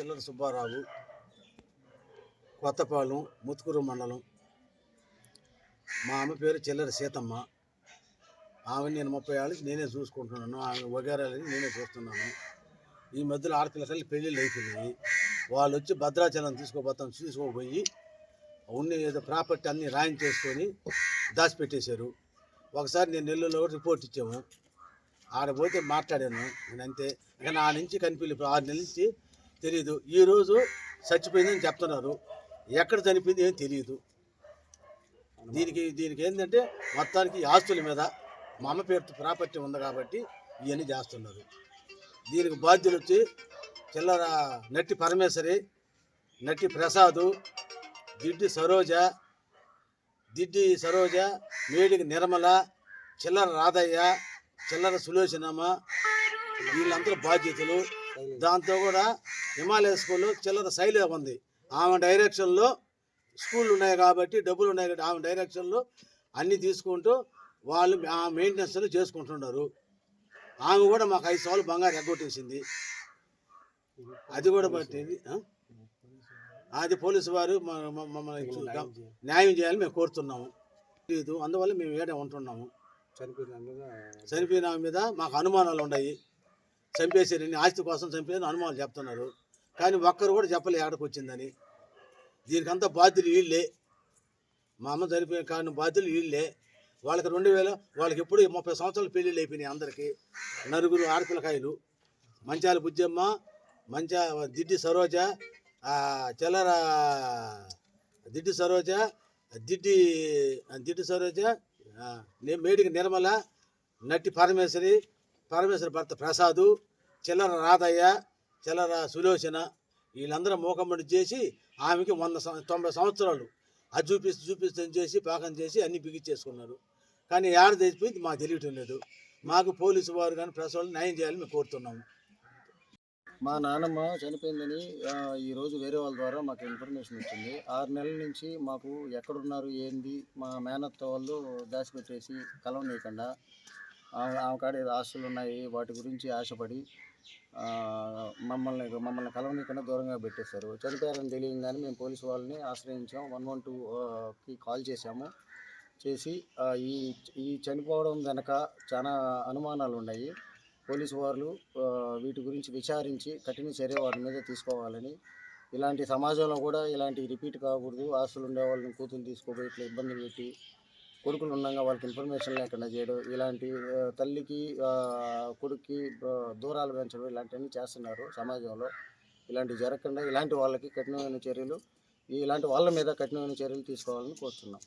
చిల్లర సుబ్బారావు కొత్తపాలెం ముత్తుకూరు మండలం. మా అమ్మ పేరు చిల్లర సీతమ్మ. ఆమె నేను ముప్పై ఏళ్ళకి నేనే చూసుకుంటున్నాను. ఆమె వగేరాలని నేనే చూస్తున్నాను. ఈ మధ్యలో ఆడపిల్లకి పెళ్ళిళ్ళు అయిపోయినాయి. వాళ్ళు వచ్చి భద్రాచలం తీసుకోబోతాం తీసుకోపోయి ఉన్న ఏదో ప్రాపర్టీ అన్నీ రాయించేసుకొని దాచిపెట్టేశారు. ఒకసారి నేను నెల్లూరులో కూడా రిపోర్ట్ ఇచ్చాము. ఆడ పోతే మాట్లాడాను. నేను అంతే. ఇక నా నుంచి కనిపించలేదు. ఆరు నెలల నుంచి తెలియదు ఈరోజు చచ్చిపోయిందని చెప్తున్నారు. ఎక్కడ చనిపోయింది ఏం తెలియదు దీనికి దీనికి ఏంటంటే మొత్తానికి ఆస్తుల మీద మా అమ్మ పేరుతో ప్రాపర్టీ ఉంది కాబట్టి ఇవన్నీ చేస్తున్నారు. దీనికి బాధ్యులు వచ్చి చిల్లర నట్టి పరమేశ్వరి నట్టి ప్రసాదు దిడ్డి సరోజ దిడ్డి సరోజ మేడికి నిర్మల చిల్లర రాధయ్య చిల్లర సులోచనమ్మ వీళ్ళందరూ బాధ్యతలు. దాంతో కూడా హిమాలయ స్కూల్లో చిల్లర శైలి ఉంది. ఆమె డైరెక్షన్లో స్కూళ్ళు ఉన్నాయి కాబట్టి డబ్బులు ఉన్నాయి కాబట్టి ఆమె డైరెక్షన్లో అన్నీ తీసుకుంటూ వాళ్ళు ఆ మెయింటెనెన్స్ చేసుకుంటున్నారు ఆమె కూడా మాకు ఐదు సార్లు బంగారు ఎగ్గొట్టేసింది అది కూడా పట్టింది? అది పోలీసు వారు మమ్మల్ని న్యాయం చేయాలని మేము కోరుతున్నాము. లేదు అందువల్ల మేము ఏడే ఉంటున్నాము. చనిపోయిన మీద మాకు అనుమానాలు ఉన్నాయి. చంపేశారని ఆస్తి కోసం చంపేదని అనుమానాలు చెప్తున్నారు. కానీ ఒక్కరు కూడా చెప్పలే ఎక్కడికి వచ్చిందని. దీనికంతా బాధ్యులు వీళ్ళే. మా అమ్మ చనిపోయిన కారణం బాధ్యులు వీళ్ళే. వాళ్ళకి రెండు వేల వాళ్ళకి ఎప్పుడు ముప్పై సంవత్సరాలు పెళ్ళిళ్ళు అయిపోయినాయి అందరికీ. నలుగురు ఆడపిల్లకాయలు. మంచాల బుజ్జమ్మ మంచా దిడ్డి సరోజ చెల్లర దిడ్డి సరోజ దిడ్డి దిడ్డి సరోజ మేడికి నిర్మల నట్టి పరమేశ్వరి పరమేశ్వర భర్త ప్రసాదు చిల్లర రాధయ్య చిల్లర సులోచన వీళ్ళందరూ మూకమ్మడి చేసి ఆమెకి వంద తొంభై సంవత్సరాలు. అది చూపిస్తూ చూపిస్తూ చేసి పాకం చేసి అన్ని బిగించేసుకున్నారు కానీ ఏడ తెచ్చిపోయింది మాకు తెలియటం లేదు. మాకు పోలీసు వారు కానీ ప్రెస్ న్యాయం చేయాలని మేము కోరుతున్నాము. మా నాన్నమ్మ చనిపోయిందని ఈరోజు వేరే వాళ్ళ ద్వారా మాకు ఇన్ఫర్మేషన్ వచ్చింది. ఆరు నెలల నుంచి మాకు ఎక్కడున్నారు ఏంది మా మేనత్త వాళ్ళు దాచిపెట్టేసి కలవనీయకుండా ఆమె కాడ ఏదో ఆస్తులు ఉన్నాయి వాటి గురించి ఆశపడి మమ్మల్ని మమ్మల్ని కలవనీయకుండా దూరంగా పెట్టేశారు. చనిపోయారని తెలియగానే మేము పోలీసు వాళ్ళని ఆశ్రయించాం. వన్ వన్ టూకి కాల్ చేశాము. చేసి ఈ ఈ చనిపోవడం వెనక చాలా అనుమానాలు ఉన్నాయి. పోలీసు వాళ్ళు వీటి గురించి విచారించి కఠిన చర్య వారి మీద తీసుకోవాలని ఇలాంటి సమాజంలో కూడా ఇలాంటి రిపీట్ కాకూడదు. ఆస్తులు ఉండే వాళ్ళని కూతురు తీసుకోబోయి ఇట్లా ఇబ్బంది పెట్టి కొడుకులు ఉండగా వాళ్ళకి ఇన్ఫర్మేషన్ లేకుండా చేయడం ఇలాంటి తల్లికి కొడుక్కి దూరాలు పెంచడం ఇలాంటివన్నీ చేస్తున్నారు సమాజంలో. ఇలాంటివి జరగకుండా ఇలాంటి వాళ్ళకి కఠినమైన చర్యలు ఇలాంటి వాళ్ళ మీద కఠినమైన చర్యలు తీసుకోవాలని కోరుతున్నాం